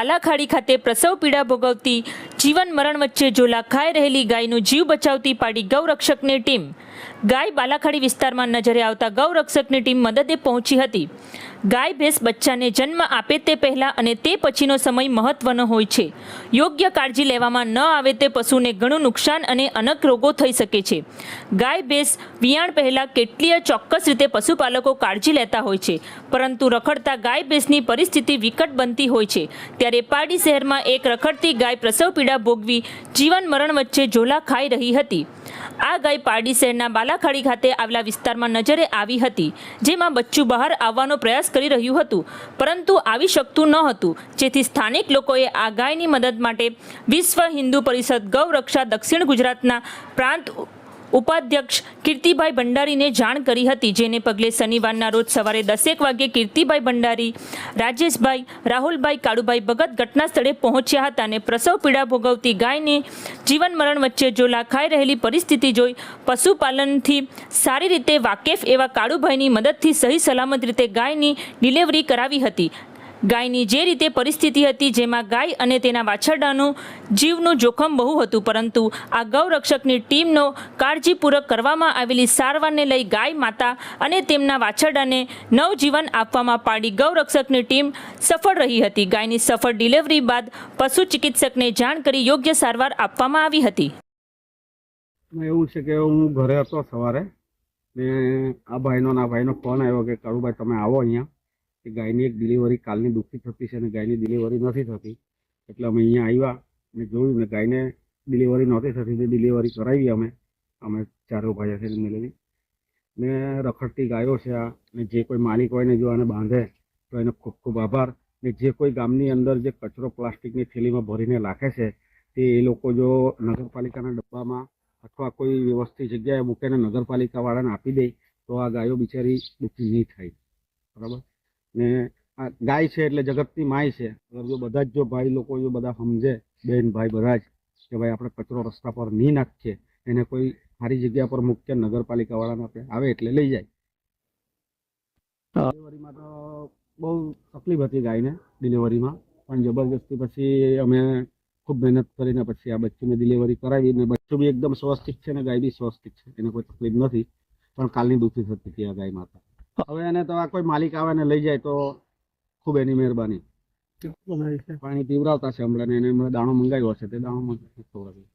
બાલાખાડી ખાતે પ્રસવ પીડા ભોગવતી જીવન મરણ વચ્ચે ઝોલા ખાઈ રહેલી ગાયનો જીવ બચાવતી પાડી ગૌરક્ષકની ટીમ. ગાય બાલાખાડી વિસ્તારમાં નજરે આવતા ગૌરક્ષકની ટીમ મદદે પહોંચી હતી. ગાય ભેંસ બચ્ચાને જન્મ આપે તે પહેલાં અને તે પછીનો સમય મહત્વનો હોય છે. યોગ્ય કાળજી લેવામાં ન આવે તે પશુને ઘણું નુકસાન અને અનક રોગો થઈ શકે છે. ગાય ભેંસ વિયાણ પહેલાં કેટલીય ચોક્કસ રીતે પશુપાલકો કાળજી લેતા હોય છે, પરંતુ રખડતા ગાય ભેંસની પરિસ્થિતિ વિકટ બનતી હોય છે. ત્યારે પારડી શહેરમાં એક રખડતી ગાય પ્રસવ પીડા ભોગવી જીવન મરણ વચ્ચે ઝોલા ખાઈ રહી હતી. આ ગાય પારડી શહેરના બાલાખાડી ખાતે આવેલા વિસ્તારમાં નજરે આવી હતી, જેમાં બચ્ચું બહાર આવવાનો પ્રયાસ કરી રહ્યું હતું, પરંતુ આવી શકતું ન હતું. જેથી સ્થાનિક લોકોએ આ ગાયની મદદ માટે વિશ્વ હિન્દુ પરિષદ ગૌરક્ષા દક્ષિણ ગુજરાતના પ્રાંત ઉપાધ્યક્ષ કીર્તિભાઈ ભંડારીને જાણ કરી હતી, જેને પગલે શનિવારના રોજ સવારે દસેક વાગ્યે કીર્તિભાઈ ભંડારી, રાજેશભાઈ, રાહુલભાઈ, કાળુભાઈ ભગત ઘટના સ્થળે પહોંચ્યા હતા અને પ્રસવ પીડા ભોગવતી ગાયને જીવન મરણ વચ્ચે જોલા ખાઈ રહેલી પરિસ્થિતિ જોઈ, પશુપાલનથી સારી રીતે વાકેફ એવા કાળુભાઈની મદદથી સહી સલામત રીતે ગાયની ડિલિવરી કરાવી હતી. ગાયની જે રીતે પરિસ્થિતિ હતી, જેમાં ગાય અને તેના વાછરડાનું જીવનું જોખમ બહુ હતું, પરંતુ આ ગૌરક્ષકની ટીમનો કાળજીપૂર્વક કરવામાં આવેલી સારવારને લઈ ગાય માતા અને તેમના વાછરડાને નવજીવન આપવામાં પાડી ગૌરક્ષકની ટીમ સફળ રહી હતી. ગાયની સફળ ડિલિવરી બાદ પશુ ચિકિત્સકને જાણ કરી યોગ્ય સારવાર આપવામાં આવી હતી. એવું છે કે હું ઘરે હતો સવારે આ ભાઈનો ના ભાઈનો ફોન આવ્યો કે, કાળુભાઈ, તમે આવો અહીંયા. કે ગાયની એક ડિલિવરી કાલની દુઃખી થતી છે અને ગાયની ડિલિવરી નથી થતી. એટલે અમે અહીંયા આવ્યા ને જોયું ને ગાયને ડિલિવરી નહોતી થતી, તે ડિલિવરી કરાવી અમે. અમે ચારો ભાઈ છે મળેલી ને રખડતી ગાયો છે આ, ને જે કોઈ માલિક હોય ને જો આને બાંધે, તો એનો ખૂબ ખૂબ આભાર. ને જે કોઈ ગામની અંદર જે કચરો પ્લાસ્ટિકની થેલીમાં ભરીને રાખે છે, તે એ લોકો જો નગરપાલિકાના ડબ્બામાં અથવા કોઈ વ્યવસ્થિત જગ્યાએ મૂકીને નગરપાલિકાવાળાને આપી દે, તો આ ગાયો બિચારી દુઃખી નહીં થાય. બરાબર? ને આ ગાય છે એટલે જગતની માય છે. અગર જો બધા જ જો ભાઈ લોકો જો બધા સમજે બેન ભાઈ બધા જ કે ભાઈ આપણે કચરો રસ્તા પર નહીં નાખીએ એને કોઈ સારી જગ્યા પર મૂકીએ નગરપાલિકાવાળાને આપણે આવે એટલે લઈ જાય. ડિલિવરીમાં તો બહુ તકલીફ હતી ગાયને ડિલિવરીમાં પણ જબરજસ્તી પછી અમે ખૂબ મહેનત કરીને પછી આ બચ્ચીને ડિલિવરી કરાવી ને બચ્ચું બી એકદમ સ્વસ્તિક છે ને ગાય બી સ્વસ્તિક છે એને કોઈ તકલીફ નથી પણ કાલની દુઃખી થતી હતી આ ગાય માતા. હવે એને તો આ કોઈ માલિક આવે ને લઈ જાય તો ખૂબ એની મહેરબાની. પાણી પીવડાવતા છે હમણાં ને એને હમણાં દાણો મંગાવ્યો છે તે દાણો મંગાવી